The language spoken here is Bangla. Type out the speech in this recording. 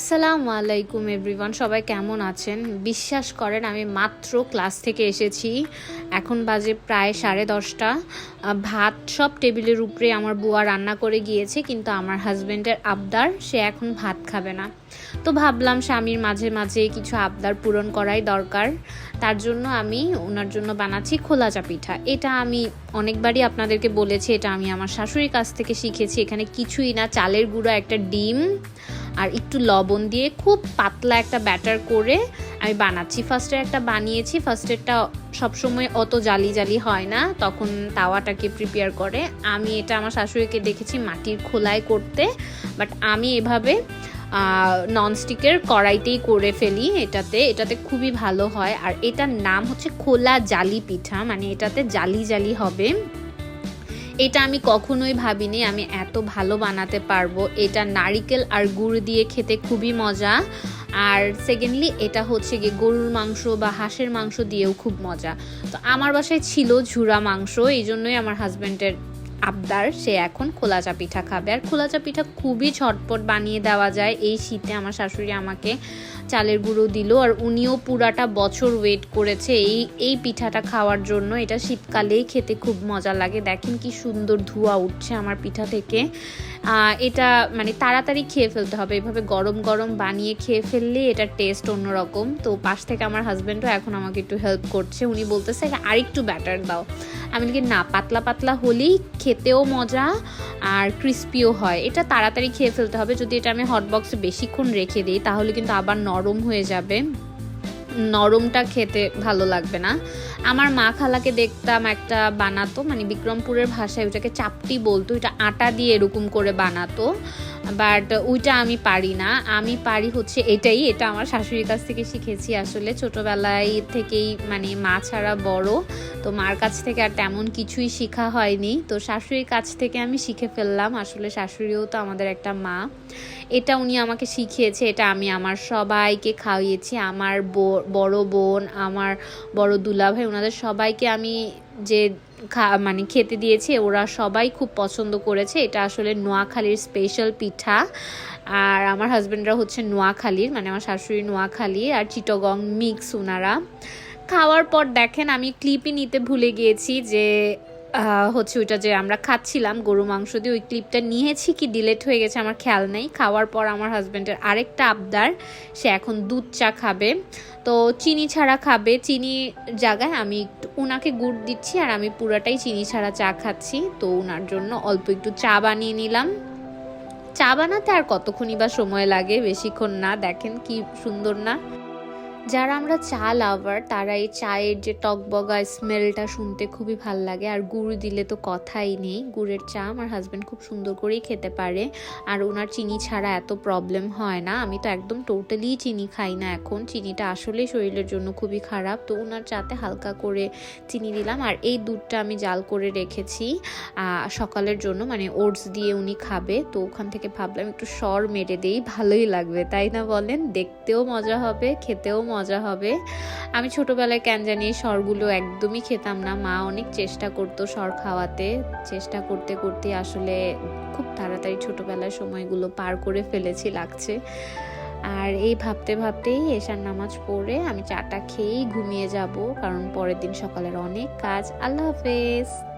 আসসালামু আলাইকুম এভরিওয়ান, সবাই কেমন আছেন? বিশ্বাস করেন, আমি মাত্র ক্লাস থেকে এসেছি। এখন বাজে প্রায় সাড়ে দশটা। ভাত সব টেবিলের উপরে আমার বুয়া রান্না করে গিয়েছে, কিন্তু আমার হাজব্যান্ডের আবদার, সে এখন ভাত খাবে না। তো ভাবলাম স্বামীর মাঝে মাঝে কিছু আবদার পূরণ করাই দরকার। তার জন্য আমি ওনার জন্য বানাচ্ছি খোলা চা পিঠা। এটা আমি অনেকবারই আপনাদেরকে বলেছি, এটা আমি আমার শাশুড়ির কাছ থেকে শিখেছি। এখানে কিছুই না, চালের গুঁড়ো, একটা ডিম আর একটু লবণ দিয়ে খুব পাতলা একটা ব্যাটার করে আমি বানাচ্ছি। ফার্স্টে একটা বানিয়েছি ফার্স্টেরটা সবসময় অত জালি জালি হয় না, তখন তাওয়াটাকে প্রিপেয়ার করে। আমি এটা আমার শাশুড়িকে দেখেছি মাটির খোলায় করতে বাট আমি এভাবে ননস্টিকের কড়াইতেই করে ফেলি এটাতে। এটাতে খুবই ভালো হয়। আর এটার নাম হচ্ছে খোলা জালি পিঠা মানে এটাতে জালি জালি হবে। এটা আমি কখনোই ভাবিনি আমি এত ভালো বানাতে পারব। এটা নারিকেল আর গুড় দিয়ে খেতে খুবই মজা। আর সেকেন্ডলি এটা হচ্ছে গিয়ে গরুর মাংস বা হাঁসের মাংস দিয়েও খুব মজা। তো আমার বাসায় ছিল ঝুরা মাংস এই জন্যই আমার হাজব্যান্ডের আবদার, সে এখন খোলা চা পিঠা খাবে। আর খোলা চা পিঠা খুবই ঝটপট বানিয়ে দেওয়া যায়। এই শীতে আমার শাশুড়ি আমাকে চালের গুঁড়ো দিল আর উনিও পুরাটা বছর ওয়েট করেছে এই এই পিঠাটা খাওয়ার জন্য। এটা শীতকালেই খেতে খুব মজা লাগে। দেখেন কি সুন্দর ধোঁয়া উঠছে আমার পিঠা থেকে। এটা মানে তাড়াতাড়ি খেয়ে ফেলতে হবে। এভাবে গরম গরম বানিয়ে খেয়ে ফেললে এটার টেস্ট অন্যরকম। তো পাশ থেকে আমার হাজব্যান্ডও এখন আমাকে একটু হেল্প করছে। উনি বলতেছে আরেকটু ব্যাটার দাও। আমি না, পাতলা পাতলা হলেই খেতেও মজা আর ক্রিস্পিও হয়। এটা তাড়াতাড়ি খেয়ে ফেলতে হবে। যদি এটা আমি হটবক্সে বেশিক্ষণ রেখে দিই, তাহলে কিন্তু আবার নরম হয়ে যাবে। নরমটা খেতে ভালো লাগবে না। আমার মা খালাকে দেখতাম একটা বানাতো মানে বিক্রমপুরের ভাষায় ওটাকে চাপটি বলতো। এটা আটা দিয়ে এরকম করে বানাতো। বাট ওইটা আমি পারি না। আমি পারি হচ্ছে এটাই। এটা আমার শাশুড়ির কাছ থেকে শিখেছি আসলে। ছোটোবেলায় থেকেই মানে মা ছাড়া বড়। তো মার কাছ থেকে আর তেমন কিছুই শেখা হয়নি। তো শাশুড়ির কাছ থেকে আমি শিখে ফেললাম। আসলে শাশুড়িও তো আমাদের একটা মা। এটা উনি আমাকে শিখিয়েছে, এটা আমি আমার সবাইকে খাওয়িয়েছি। আমার বড় বোন, আমার বড় দুলাভাই ওনাদের সবাইকে আমি যে খা মানে খেতে দিয়েছি, ওরা সবাই খুব পছন্দ করেছে। এটা আসলে নোয়াখালীর স্পেশাল পিঠা। আর আমার হাজব্যান্ডরা হচ্ছে নোয়াখালীর মানে আমার শাশুড়ি নোয়াখালী আর চিটগং মিক্স ওনারা খাওয়ার পর দেখেন, আমি ক্লিপই নিতে ভুলে গিয়েছি যে হচ্ছে ওইটা যে আমরা খাচ্ছিলাম গরু মাংস দিয়ে, ওই ক্লিপটা নিয়েছি কি ডিলেট হয়ে গেছে আমার খেয়াল নেই। খাওয়ার পর আমার হাজব্যান্ডের আরেকটা আবদার, সে এখন দুধ চা খাবে। তো চিনি ছাড়া খাবে। চিনি জায়গায় আমি একটু ওনাকে গুড় দিচ্ছি আর আমি পুরাটাই চিনি ছাড়া চা খাচ্ছি। তো ওনার জন্য অল্প একটু চা বানিয়ে নিলাম। চা বানাতে আর কতক্ষণই বা সময় লাগে, বেশিক্ষণ না। দেখেন কি সুন্দর না। যারা আমরা চা লাভার, তারা এই চায়ের যে টকবগা স্মেলটা শুনতে খুবই ভালো লাগে। আর গুড় দিলে তো কথাই নেই। গুড়ের চা আমার হাজব্যান্ড খুব সুন্দর করেই খেতে পারে। আর ওনার চিনি ছাড়া এত প্রবলেম হয় না। আমি তো একদম টোটালি চিনি খাই না এখন। চিনিটা আসলেই শরীরের জন্য খুবই খারাপ। তো ওনার চাতে হালকা করে চিনি দিলাম। আর এই দুধটা আমি জাল করে রেখেছি সকালের জন্য। মানে ওটস দিয়ে উনি খাবে। তো ওখান থেকে ভাবলাম একটু সর মেরে দেই। ভালোই লাগবে, তাই না বলেন? দেখতেও মজা হবে, খেতেও মজা হবে। আমি ছোটোবেলায় কেন জানি সরগুলো একদমই খেতাম না। মা অনেক চেষ্টা করতো সর খাওয়াতে। চেষ্টা করতে করতে আসলে খুব তাড়াতাড়ি ছোটবেলার সময়গুলো পার করে ফেলেছি, লাগছে। আর এই ভাবতে ভাবতেই এশার নামাজ পড়ে আমি চাটা খেয়েই ঘুমিয়ে যাব, কারণ পরের দিন সকালের অনেক কাজ। আল্লাহ হাফেজ।